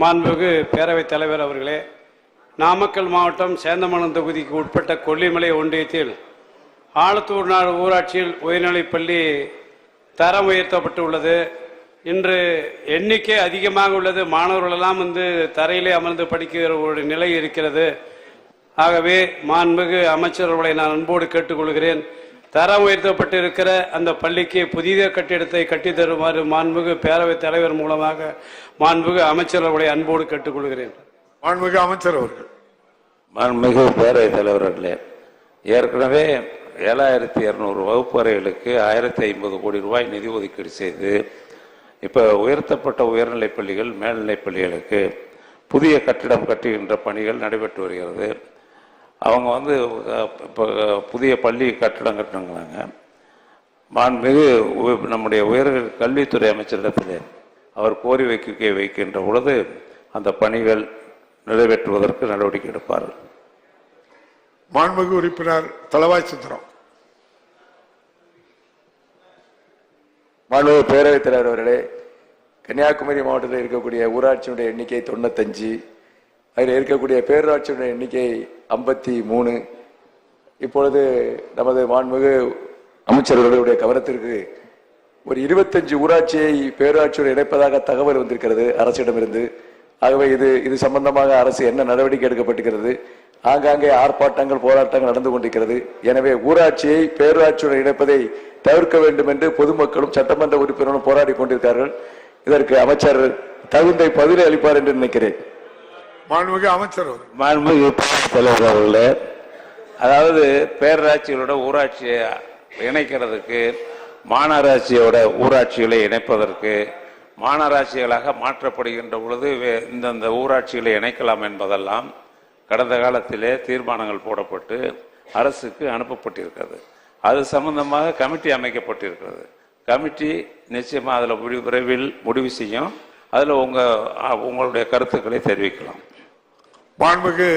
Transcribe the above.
மாண்புமிகு பேரவைத் தலைவர் அவர்களே நாமக்கல் மாவட்டம் சேந்தமங்கலம் தொகுதிக்கு உட்பட்ட கொல்லிமலை ஒன்றியத்தில் ஆலத்தூர் நாடு ஊராட்சியில் உயர்நிலைப்பள்ளி தரம் உயர்த்தப்பட்டுள்ளது. இன்று எண்ணிக்கை அதிகமாக உள்ளது. மாணவர்களெல்லாம் வந்து தரையிலே அமர்ந்து படிக்கிற ஒரு நிலை இருக்கிறது. ஆகவே மாண்புமிகு அமைச்சர்களை நான் அன்போடு கேட்டுக்கொள்கிறேன். தரம் உயர்த்தப்பட்டு இருக்கிற அந்த பள்ளிக்கு புதிய கட்டிடத்தை கட்டித் தருமாறு மாண்புமிகு பேரவைத் தலைவர் மூலமாக மாண்புமிகு அமைச்சர்களை அன்போடு கேட்டுக்கொள்கிறேன். மாண்புமிகு அமைச்சர் அவர்கள். மாண்புமிகு பேரவைத் தலைவர்களே ஏற்கனவே ஏழாயிரத்தி இரநூறு வகுப்பறைகளுக்கு ஆயிரத்தி ஐம்பது கோடி ரூபாய் நிதி ஒதுக்கீடு செய்து இப்போ உயர்த்தப்பட்ட உயர்நிலைப் பள்ளிகள் மேல்நிலைப் பள்ளிகளுக்கு புதிய கட்டிடம் கட்டுகின்ற பணிகள் நடைபெற்று வருகிறது. அவங்க வந்து இப்போ புதிய பள்ளி கட்டிடம் கட்டினாங்க மாண்புமிகு உ- நம்முடைய உயர் கல்வித்துறை அமைச்சரிடத்தில் அவர் கோரி வைக்க வைக்கின்ற பொழுது அந்த பணிகள் நிறைவேற்றுவதற்கு நடவடிக்கை எடுப்பார்கள். மாண்புமிகு உறுப்பினர் தளவாய் சுந்தரம். மாண்புமிகு பேரவைத் தலைவர் அவர்களே கன்னியாகுமரி மாவட்டத்தில் இருக்கக்கூடிய ஊராட்சியினுடைய எண்ணிக்கை தொண்ணூத்தஞ்சு. அதில் இருக்கக்கூடிய பேரூராட்சியினுடைய எண்ணிக்கை ஐம்பத்தி மூணு. இப்பொழுது நமது மாண்புமிகு அமைச்சர்களுடைய கவனத்திற்கு ஒரு இருபத்தஞ்சு ஊராட்சியை பேரூராட்சியோடு இணைப்பதாக தகவல் வந்திருக்கிறது அரசிடமிருந்து. ஆகவே இது இது சம்பந்தமாக அரசு என்ன நடவடிக்கை எடுக்கப்பட்டிருக்கிறது ஆங்காங்கே ஆர்ப்பாட்டங்கள் போராட்டங்கள் நடந்து கொண்டிருக்கிறது. எனவே ஊராட்சியை பேரூராட்சியுடன் இணைப்பதை தவிர்க்க வேண்டும் என்று பொதுமக்களும் சட்டமன்ற உறுப்பினரும் போராடி கொண்டிருக்கிறார்கள். இதற்கு அமைச்சர் தகுந்த பதிலை அளிப்பார் என்று நினைக்கிறேன். மாண்புமிகு அமைச்சர் மாண்புமிகு தலைவர் அவர்களே அதாவது பேரராட்சிகளோட ஊராட்சியை இணைக்கிறதுக்கு மாநகராட்சியோட ஊராட்சிகளை இணைப்பதற்கு மாநகராட்சிகளாக மாற்றப்படுகின்ற பொழுது வே- இந்தந்த ஊராட்சிகளை இணைக்கலாம் என்பதெல்லாம் கடந்த காலத்திலே தீர்மானங்கள் போடப்பட்டு அரசுக்கு அனுப்பப்பட்டிருக்கிறது. அது சம்பந்தமாக கமிட்டி அமைக்கப்பட்டிருக்கிறது. கமிட்டி நிச்சயமாக அதில் விரைவில் முடிவு செய்யும். அதில் உங்கள் உங்களுடைய கருத்துக்களை தெரிவிக்கலாம். மாண்புக்கு